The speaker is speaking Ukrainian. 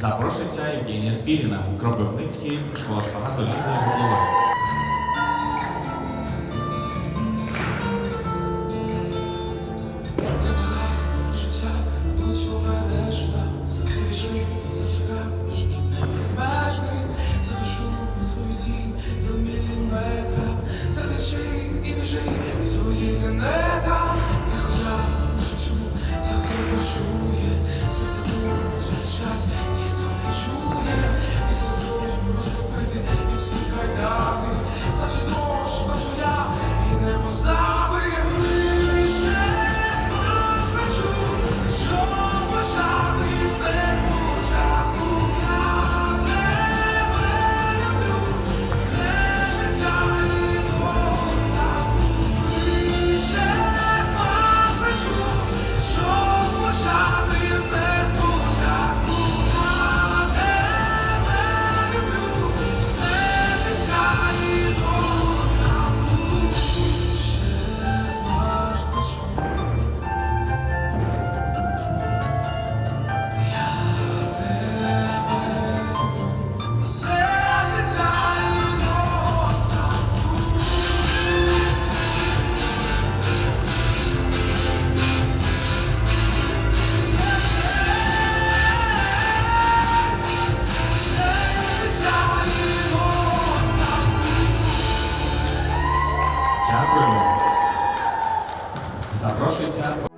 Запрошується Євгенія Спіріна, Кропивницький, школа шпагату лізе голови. Завишу свою тінь до міліметра, закричи і біжи. Дякуємо. Запрошується.